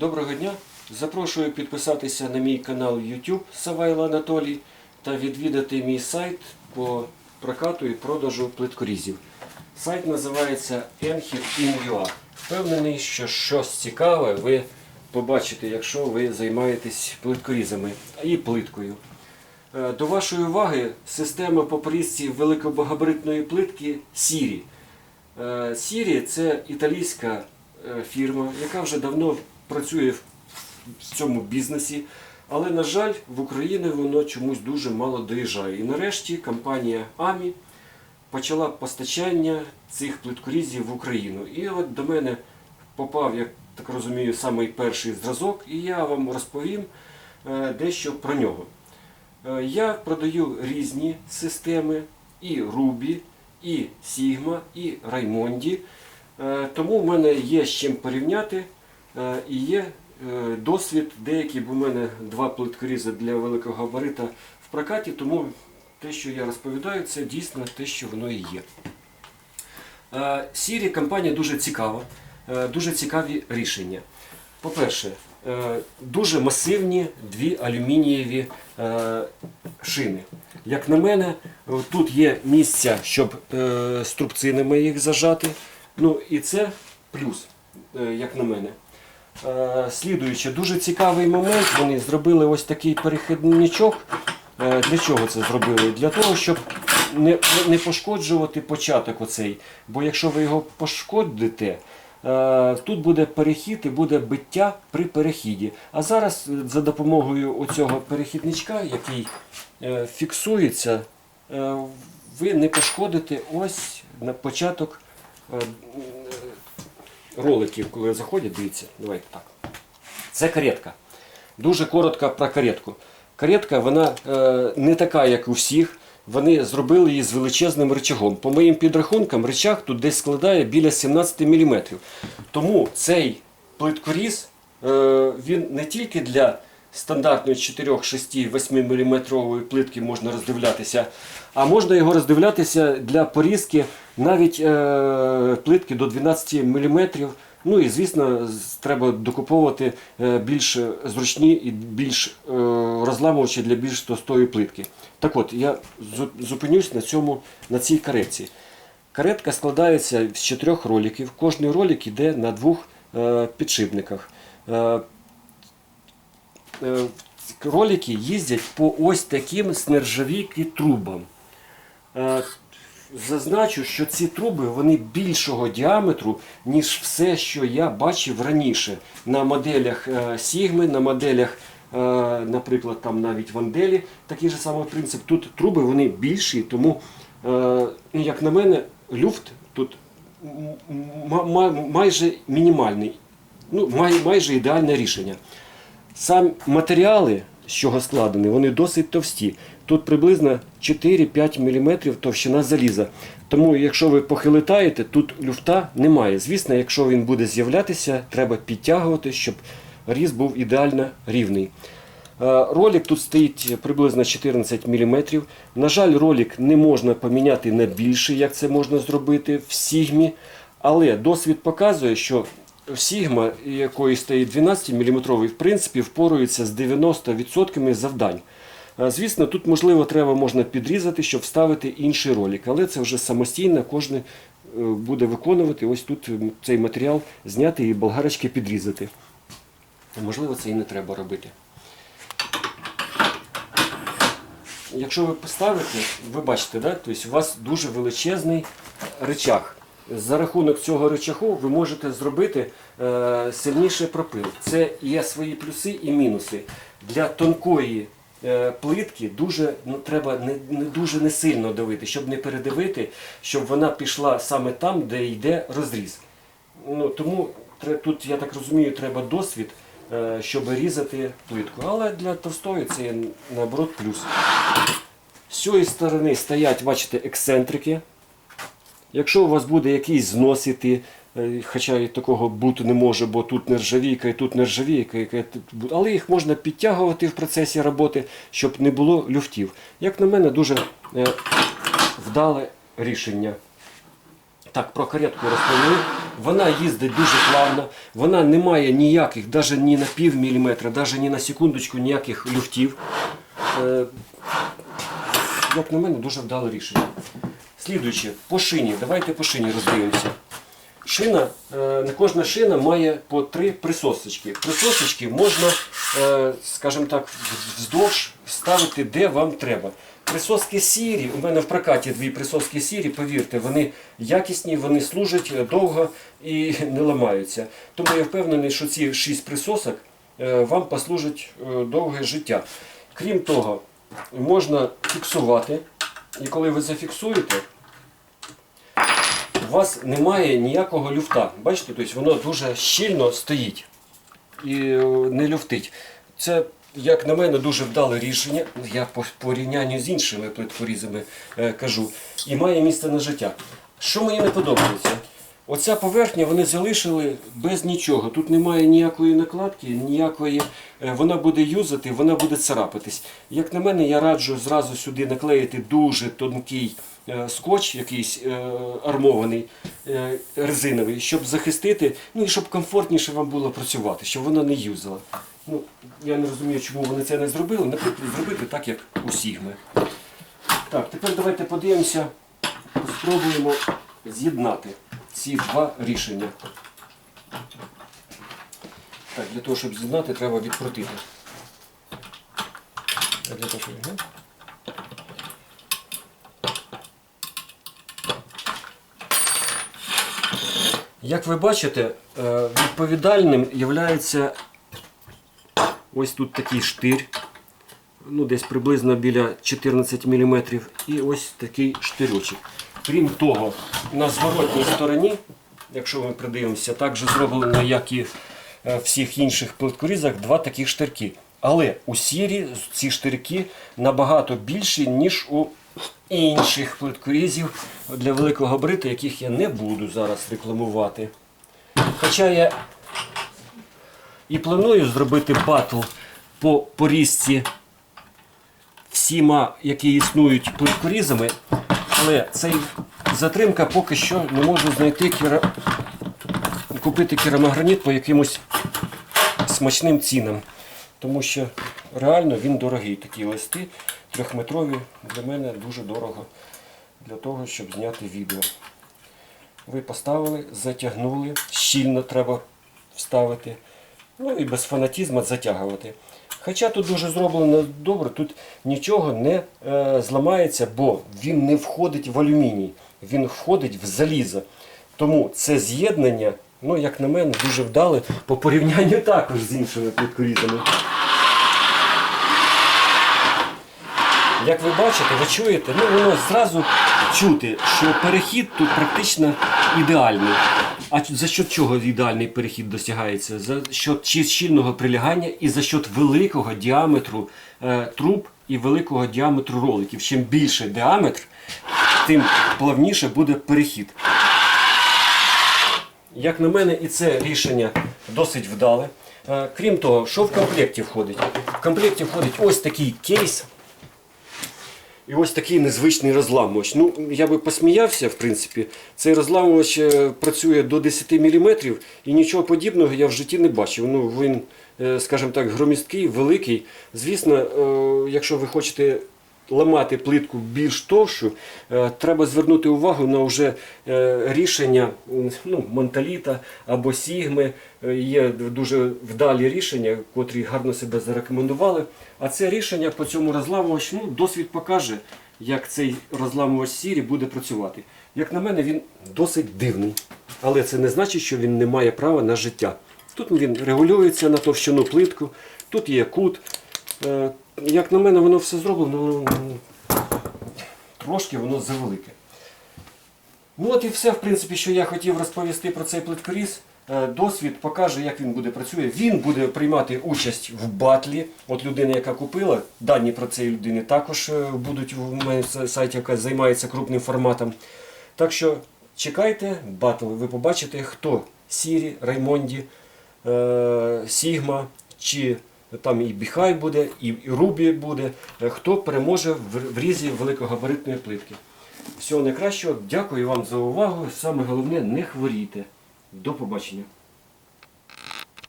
Доброго дня! Запрошую підписатися на мій канал YouTube Савайло Анатолій та відвідати мій сайт по прокату і продажу плиткорізів. Сайт називається Enhir.in.ua. Впевнений, що щось цікаве ви побачите, якщо ви займаєтесь плиткорізами і плиткою. Е, До вашої уваги система по порізці великогабаритної плитки Сірі. Е, Сірі це італійська е, фірма, яка вже давно працює в цьому бізнесі, але, на жаль, в Україні воно чомусь дуже мало доїжджає. І нарешті компанія AMI почала постачання цих плиткорізів в Україну. І от до мене попав, як так розумію, самий перший зразок, і я вам розповім е, дещо про нього. Е, Я продаю різні системи і Ruby, і Sigma, і Raymondi. Е, Тому в мене є з чим порівняти і є е, досвід деякий, бо в мене два плиткорізи для великого габарита в прокаті, тому те, що я розповідаю, це дійсно те, що воно і є. Е, Сірі компанія дуже цікава, е, дуже цікаві рішення. По-перше, е, дуже масивні дві алюмінієві е, шини. Як на мене, е, тут є місця, щоб е, струбцинами їх зажати. Ну і це плюс, е, як на мене. Е, Слідуючи, дуже цікавий момент. Вони зробили ось такий перехідничок. Е, Для чого це зробили? Для того, щоб не, не пошкоджувати початок оцей. Бо якщо ви його пошкодите, е, тут буде перехід і буде биття при перехіді. А зараз за допомогою оцього перехідничка, який фіксується, ви не пошкодите ось на початок роликів, коли заходять, дивіться, давайте так. Це каретка. Дуже коротко про каретку. Каретка вона е, не така, як у всіх. Вони зробили її з величезним речагом. По моїм підрахункам, рычаг тут десь складає біля 17 мм. Тому цей плиткоріз е, він не тільки для стандартної 4, 6, 8 мм плитки можна роздивлятися, а можна його роздивлятися для порізки навіть е, плитки до 12 мм. Ну і звісно, треба докуповувати е, більш зручні і більш е, розламувачі для більш товстої плитки. Так от, я зу- зупинюсь на цьому на цій каретці. Каретка складається з чотирьох роликів. Кожний ролик йде на двох е, підшипниках. Е, е, їздять по ось таким з трубам. Е, Зазначу, що ці труби вони більшого діаметру, ніж все, що я бачив раніше на моделях е, Сігми, на моделях, наприклад, там навіть Ванделі, такий же самий принцип. Тут труби вони більші, тому, ну, як на мене, люфт тут майже мінімальний, ну, май- майже ідеальне рішення. Сам матеріали, з чого складені, вони досить товсті. Тут приблизно 4-5 мм товщина заліза. Тому, якщо ви похилитаєте, тут люфта немає. Звісно, якщо він буде з'являтися, треба підтягувати, щоб різ був ідеально рівний. Е, Ролик тут стоїть приблизно 14 мм. На жаль, ролик не можна поміняти на більший, як це можна зробити в Сігмі. Але досвід показує, що Сігма, якої стоїть 12 мм, в принципі, впорується з 90% завдань. Звісно, тут можливо треба можна підрізати, щоб вставити інший ролик, але це вже самостійно кожен е, буде виконувати. Ось тут цей матеріал зняти і болгарочки підрізати. Можливо, це і не треба робити. Якщо ви поставите, ви бачите, да? тобто у вас дуже величезний речах. За рахунок цього речаху ви можете зробити е, сильніший пропил. Це є свої плюси і мінуси. Для тонкої е, плитки дуже, ну, треба не, не дуже не сильно давити, щоб не передавити, щоб вона пішла саме там, де йде розріз. Ну, тому тут, я так розумію, треба досвід, е, щоб різати плитку. Але для товстої це наоборот плюс. З цієї сторони стоять, бачите, ексцентрики. Якщо у вас буде якийсь знос іти, е, хоча і такого бути не може, бо тут нержавійка і тут нержавійка, але їх можна підтягувати в процесі роботи, щоб не було люфтів. Як на мене, дуже е, вдале рішення. Так, про каретку розповіли. Вона їздить дуже плавно, вона не має ніяких, навіть ні на пів міліметра, навіть ні на секундочку ніяких люфтів. Е, як на мене, дуже вдале рішення. Слідуюче, по шині. Давайте по шині роздивимося. Шина, не кожна шина має по три присосочки. Присосочки можна, е, скажімо так, вздовж ставити де вам треба. Присоски сірі, у мене в прокаті дві присоски сірі, повірте, вони якісні, вони служать довго і не ламаються. Тому я впевнений, що ці шість присосок е, вам послужать е, довге життя. Крім того, можна фіксувати, і коли ви зафіксуєте, у вас немає ніякого люфта. Бачите, тобто воно дуже щільно стоїть і е, не люфтить. Це, як на мене, дуже вдале рішення. Я по порівнянню з іншими плитфорізами е, кажу, і має місце на життя. Що мені не подобається? Оця поверхня вони залишили без нічого. Тут немає ніякої накладки, ніякої. е, Вона буде юзати, вона буде царапатись. Як на мене, я раджу зразу сюди наклеїти дуже тонкий скотч, якийсь е, армований, е, резиновий, щоб захистити, ну і щоб комфортніше вам було працювати, щоб вона не юзала. Ну, я не розумію, чому вони це не зробили. Наприклад, зробити так, як у Сігми. Так, тепер давайте подивимося, спробуємо з'єднати ці два рішення. Так, для того, щоб з'єднати, треба відкрутити. Для того, щоб... Як ви бачите, е, відповідальним є ось тут такий штир, ну десь приблизно біля 14 мм, і ось такий штирючок. Крім того, на зворотній стороні, якщо ми придивимося, також зроблено, як і е, всіх інших плиткорізах, два таких штирки. Але у сірі ці штирки набагато більші, ніж у інших плиткорізів для великого габариту, яких я не буду зараз рекламувати. Хоча я і планую зробити батл по порізці всіма, які існують плиткорізами, але цей затримка поки що не можу знайти кіра... купити керамограніт по якимось смачним цінам. Тому що реально він дорогий. Такі листи трьохметрові для мене дуже дорого для того, щоб зняти відео. Ви поставили, затягнули, щільно треба вставити. Ну і без фанатізму затягувати. Хоча тут дуже зроблено добре, тут нічого не е, зламається, бо він не входить в алюміній, він входить в залізо. Тому це з'єднання, ну, як на мене, дуже вдале по порівнянню також з іншими плиткорізами. Як ви бачите, ви чуєте, ну воно зразу чути, що перехід тут практично ідеальний. А за счет чого ідеальний перехід досягається? За счет щільного прилягання і за счет великого діаметру е, труб і великого діаметру роликів. Чим більше діаметр, тим плавніше буде перехід. Як на мене, і це рішення досить вдале. Е, Крім того, що в комплекті входить? В комплекті входить ось такий кейс. І ось такий незвичний розламувач. Ну, я би посміявся, в принципі. Цей розламувач е, працює до 10 мм і нічого подібного я в житті не бачив. Ну, він, е, скажімо так, громісткий, великий. Звісно, е, якщо ви хочете ламати плитку більш товщу, е, треба звернути увагу на вже е, рішення ну, Монталіта або Сігми. Е, Є дуже вдалі рішення, котрі гарно себе зарекомендували. А це рішення по цьому розламувачу, ну, досвід покаже, як цей розламувач сірі буде працювати. Як на мене, він досить дивний. Але це не значить, що він не має права на життя. Тут він регулюється на товщину плитку, тут є кут. Як на мене, воно все зроблено, ну, трошки воно завелике. Ну от і все, в принципі, що я хотів розповісти про цей плиткоріз. Е, Досвід покаже, як він буде працює. Він буде приймати участь в батлі. От людина, яка купила, дані про цієї людини також е, будуть в мене сайті, яка займається крупним форматом. Так що чекайте батл, ви побачите, хто Сірі, Раймонді, е, Сігма чи там і Біхай буде, і, Рубі буде, е, хто переможе в різі великогабаритної плитки. Всього найкращого, дякую вам за увагу. Саме головне не хворійте. До побачення.